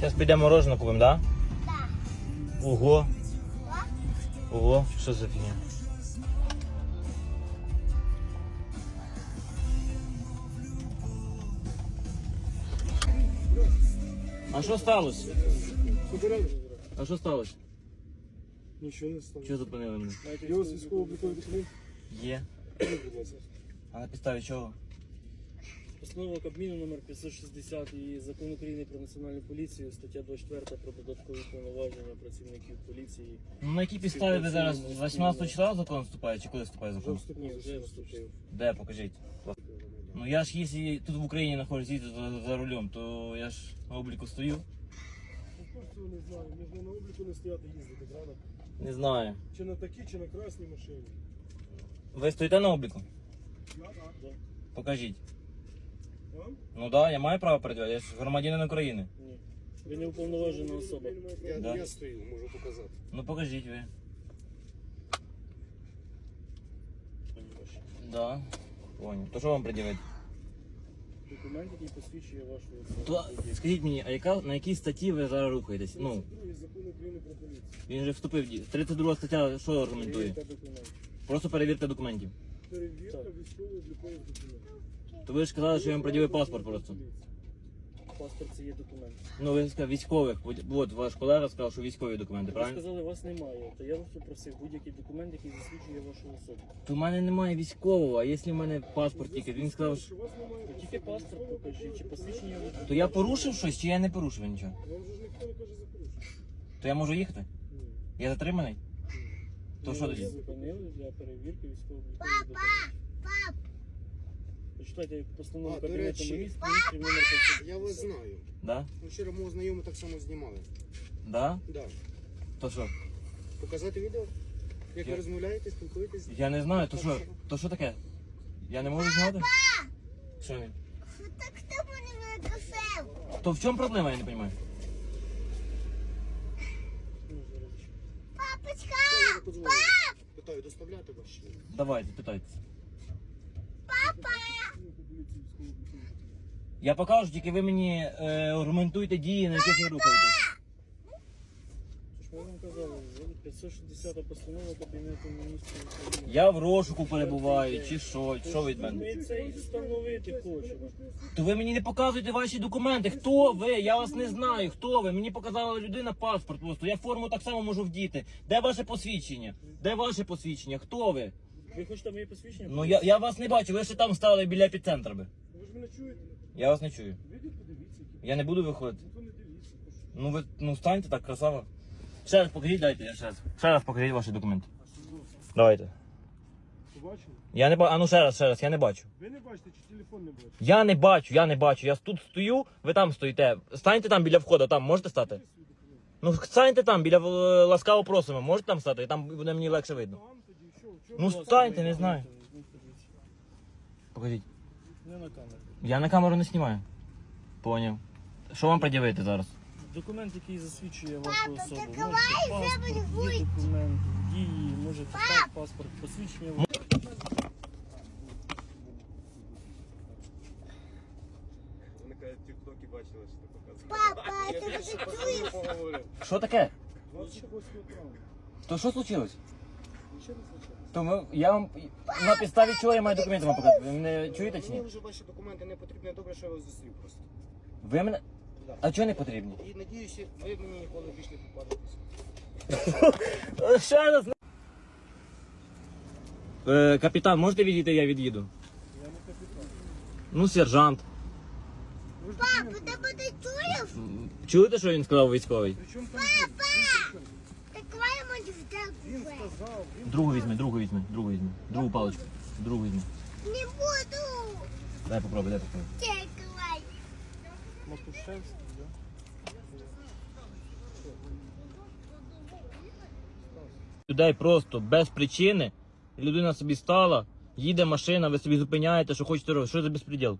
Зараз підемо мороженое купимо, да? Да. Ого. Ого, що за фігня? А що сталося? А що сталося? Нічого не стало. Чого зупинили мене? Є у вас військово-обліковий документ? Є. А на підставі чого? Постанова Кабміну номер 560 і закон України про національну поліцію, стаття 24 про додаткові повноваження працівників поліції. Ну на якій підставі ви зараз з 18 числа закон вступає, чи коли вступає Вже закон? вступив. Вже вступив. Де, покажіть. Ну я ж якщо тут в Україні знаходжусь їду за, за рулем, то я ж на обліку стою. Ну, Просто не знаю, можна на обліку не стояти їздити, правда? Не знаю. Чи на такій, чи на красній машині. Ви стоїте на обліку? Я так. Покажіть. Ну да, я маю право передавати, я ж громадянин України. Ні. Ви не уповноважена особа. Я, Да. я стою, можу показати. Ну покажіть ви. Да. Понял. То що вам пред'явити? Документ, який посвідчує вашу То особу. скажіть мені, а яка на якій статті ви зараз рухаєтесь? Ну, закон України про поліцію. він же вступив в дію. 32 стаття що аргументує? Просто перевірка документів. Перевірка військово-облікових документів. То ви ж сказали, що я вам пред'явив паспорт просто. Паспорт це є документ. Ну ви сказали військових. От- От ваш колега сказав, що військові документи, Ви правильно? сказали, вас немає. То я вас попросив будь-який документ, який засвідчує вашу особу. То в мене немає військового, а якщо в мене паспорт тільки, він сказав, що... Що у вас немає Ви тільки паспорт покажіть, чи посвідчення ви- То я порушив щось, чи я не порушив нічого? Вам же ж ніхто не каже за порушення. То я можу їхати? Ні. Я затриманий? То що тоді? Зупинили для перевірки військово-облікових документів. Почитайте постанову А, до Кабінету речі, міністрів міністрів номер 500. Я вас знаю. Да? Ну, Вчора мого знайомого так само знімали. Да? Да. То що? Показати відео? Як Я- ви розмовляєте, спілкуєтесь? Я не знаю, то що? То що таке? Я не можу зняти? Що він? Що так хто мене накосив? То в чому проблема, я не розумію? Ну, зараз. Папочка! Питаю, доставляти вас ще? Давайте, питайте. Папа! Я покажу, тільки ви мені е, аргументуйте дії, на яких ви рухаєтесь. Що ж ми вам казали, 560 постанова Кабінету міністрів України. Я в розшуку перебуваю, чи що, що ви від мене? Ми це і встановити хочемо. То ви мені не показуєте ваші документи. Хто ви? Я вас не знаю. Хто ви? Мені показала людина паспорт просто. Я форму так само можу вдіти. Де ваше посвідчення? Де ваше посвідчення? Хто ви? Ви хочете моє посвідчення? Ну я, я вас не бачу, ви ще там стали біля епіцентру би. Ви ж мене чуєте? Я вас не чую. Вийдіть, подивіться. Я не буду виходити. Ну, не дивіться. Ну ви ну станьте так, красава. Ще раз покажіть, дайте я ще раз. Ще раз покажіть ваші документи. Давайте. Побачили? Я не бачу. А ну ще раз, ще раз, я не бачу. Ви не бачите, чи телефон не бачите? Я не бачу, я не бачу. Я тут стою, ви там стоїте. Станьте там біля входу, там можете стати? Ну станьте там біля е, ласкаво просимо, можете там стати, і там буде мені легше видно. Там тоді, що? Чого? Ну станьте, не знаю. Покажіть. Не на камеру. Я на камеру не знімаю. Поняв. Що вам пред'явити зараз? Документ, який засвідчує вашу особу. закривай, Можете паспорт, є документ, дії, можете так, паспорт, посвідчення. Вони кажуть, тіктоки бачили, що ти показуєш. Папа, ти не чуєш? Поговорив. Що таке? 28 травня. То що случилось? Нічого не случилось. То ми, я вам на підставі чого я маю документи вам показати? Ви мене чуєте чи Мені вже ваші документи не потрібні, добре, що я вас зустрів просто. Ви мене. А чого не потрібні? І надіюся, ви мені ніколи більше не попадетесь. Ще раз. Е, капітан, можете відійти, я від'їду? Я не капітан. Ну, сержант. Папа, ти мене чуєш? Чуєте, що він сказав військовий? Купи. сказав, він Другу візьми, другу візьми, другу візьми. Другу паличку. Другу візьми. Не буду. Дай попробуй, дай попробуй. Матушевський, да? Людей просто без причини. Людина собі стала, їде машина, ви собі зупиняєте, що хочете робити. Що за безпреділ?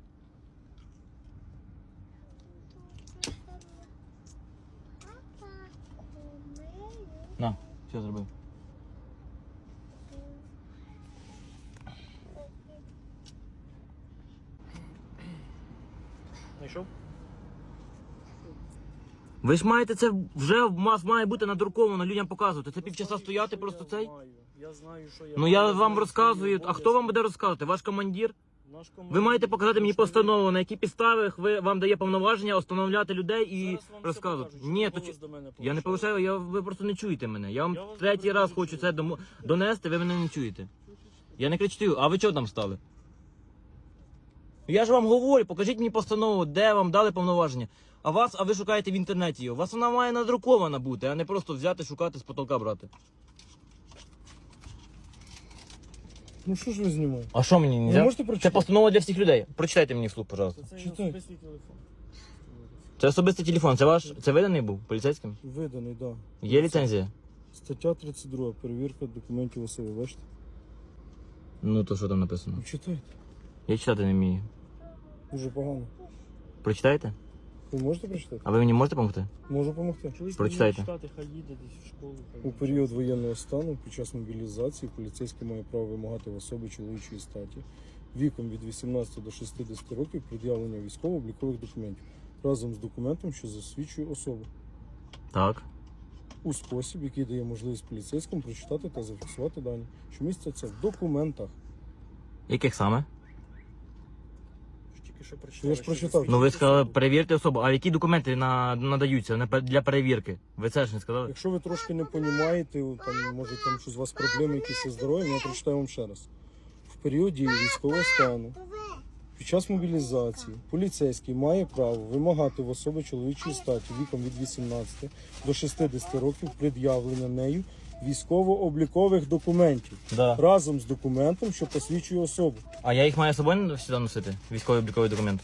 На, все зробив. Ви ж маєте це вже у вас має бути надруковано, людям показувати. Це півчаса стояти просто цей. Я знаю, що я Ну я вам розказую. А хто вам буде розказувати? Ваш командир? Ви маєте показати мені постанову, на які підстави ви вам дає повноваження остановляти людей і розказувати. Ні, то чи- я не повишаю, я ви просто не чуєте мене. Я вам Я вас третій раз хочу це домо- донести, ви мене не чуєте. Я не кричу, а ви чого там стали? Я ж вам говорю, покажіть мені постанову, де вам дали повноваження. А вас, а ви шукаєте в інтернеті її. У вас вона має надрукована бути, а не просто взяти, шукати з потолка брати. Ну що ж ви знімаєте? А що мені не можете прочитати? Це постанова для всіх людей. Прочитайте мені вслух, пожалуйста. Це Читай. особистий телефон. Це особистий телефон. Це ваш. Це виданий був поліцейським? Виданий, так. Да. Є ліцензія? Стаття 32. Перевірка документів особи. Бачите? Ну то що там написано? Ну, читайте. Я читати не вмію. Дуже погано. Прочитаєте? Ви можете прочитати? А ви мені можете допомогти? Можу допомогти. Чоловік Прочитайте. вміє читати, хай їде десь в школу. хай У період воєнного стану під час мобілізації поліцейський має право вимагати в особи чоловічої статі віком від 18 до 60 років пред'явлення військово-облікових документів разом з документом, що засвідчує особу, Так. у спосіб, який дає можливість поліцейському прочитати та зафіксувати дані, що містяться в документах. Яких саме? Що Я ж прочитав. Ну ви сказали, перевірте особу. А які документи на, надаються на для перевірки? Ви це ж не сказали? Якщо ви трошки не розумієте, там може там щось у вас проблеми якісь зі здоров'ям, я прочитаю вам ще раз. В період дії військового стану Під час мобілізації поліцейський має право вимагати в особи чоловічої статі віком від 18 до 60 років пред'явлення нею військово-облікових документів Да. разом з документом, що посвідчує особу. А я їх маю з собою сюди носити? Військовий обліковий документ.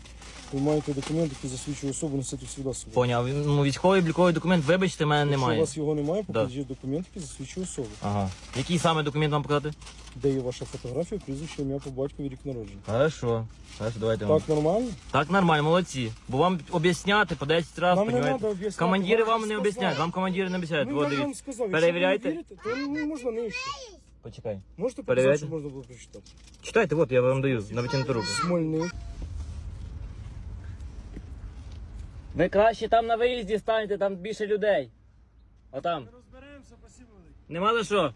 Ви маєте документ, який засвідчує особу, носити сюди з собою. Поняв. Ну військовий обліковий документ, вибачте, мене Якщо у немає. вас його немає, Да. покажіть документ, який засвідчує особу. Ага. Який саме документ вам показати? Де є ваша фотографія, прізвище, ім'я по батькові, рік народження. Хорошо. Хорошо, давайте вам. Так нормально? Так нормально, молодці. Бо вам об'ясняти по 10 разів, Нам не об'ясняти. Командири вам вам не сказали. об'ясняють, вам командири не об'ясняють. Ну, Вот я ж вам дивіться. сказав, Перевіряйте. Якщо ви не вірите, то не можна нижче. Почекай. Можете показати, Перевіряйте. щоб можна було прочитати? Читайте, от я вам даю на витягнуту руку. Смольний. Ви краще там на виїзді станьте, там більше людей. Отам. Розберемося, спасибо. Нема за що.